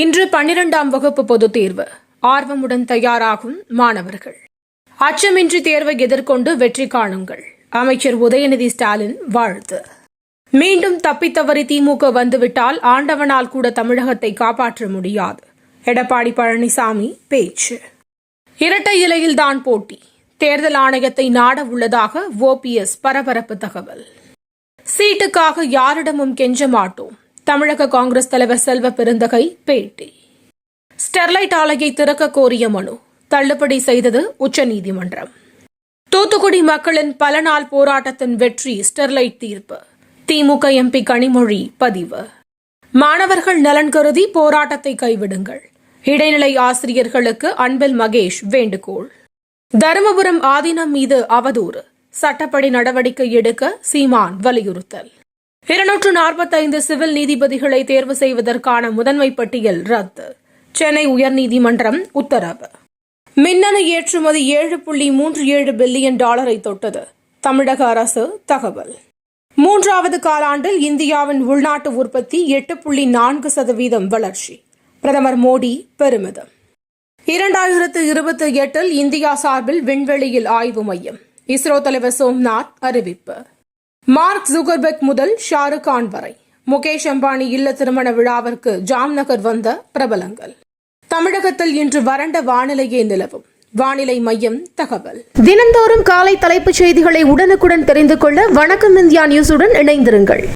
இன்று பன்னிரெண்டாம் வகுப்பு பொதுத் தேர்வு. ஆர்வமுடன் தயாராகும் மாணவர்கள். அச்சமின்றி தேர்வை எதிர்கொண்டு வெற்றி காணுங்கள். அமைச்சர் உதயநிதி ஸ்டாலின் வாழ்த்து. மீண்டும் தப்பித்தவறி திமுக வந்துவிட்டால் ஆண்டவனால் கூட தமிழகத்தை காப்பாற்ற முடியாது. எடப்பாடி பழனிசாமி பேச்சு. இரட்டை இலையில்தான் போட்டி. தேர்தல் ஆணையத்தை நாட உள்ளதாக ஓபிஎஸ் பரபரப்பு தகவல். சீட்டுக்காக யாரிடமும் கெஞ்ச மாட்டோம். தமிழக காங்கிரஸ் தலைவர் செல்வ பெருந்தகை பேட்டி. ஸ்டெர்லைட் ஆலையை திறக்க கோரிய மனு. தள்ளுபடி செய்தது உச்சநீதிமன்றம். தூத்துக்குடி மக்களின் பல நாள் போராட்டத்தின் வெற்றி ஸ்டெர்லைட் தீர்ப்பு. திமுக எம்பி கனிமொழி பதிவு. மாணவர்கள் நலன் கருதி போராட்டத்தை கைவிடுங்கள். இடைநிலை ஆசிரியர்களுக்கு அன்பில் மகேஷ் வேண்டுகோள். தருமபுரம் ஆதீனம் மீது அவதூறு. சட்டப்படி நடவடிக்கை எடுக்க சீமான் வலியுறுத்தல். இருநூற்று நாற்பத்தைந்து சிவில் நீதிபதிகளை தேர்வு செய்வதற்கான முதன்மை பட்டியல் ரத்து. சென்னை உயர்நீதிமன்றம் உத்தரவு. மின்னணு ஏற்றுமதி ஏழு புள்ளி மூன்று ஏழு பில்லியன் டாலரை தொட்டது. தமிழக அரசு தகவல். மூன்றாவது காலாண்டில் இந்தியாவின் உள்நாட்டு உற்பத்தி எட்டு புள்ளி நான்கு சதவீதம் வளர்ச்சி. பிரதமர் மோடி பெருமிதம். இரண்டாயிரத்து இருபத்தி எட்டில் இந்தியா சார்பில் விண்வெளியில் ஆய்வு மையம். இஸ்ரோ தலைவர் சோம்நாத் அறிவிப்பு. மார்க் ஜுகர்பெக் முதல் ஷாருக் கான் வரை. முகேஷ் அம்பானி இல்ல திருமண விழாவிற்கு ஜாம்நகர் வந்த பிரபலங்கள். தமிழகத்தில் இன்று வறண்ட வானிலையே நிலவும். வானிலை மையம் தகவல். தினந்தோறும் காலை தலைப்புச் செய்திகளை உடனுக்குடன் தெரிந்து கொள்ள வணக்கம் இந்தியா நியூஸுடன் இணைந்திருங்கள்.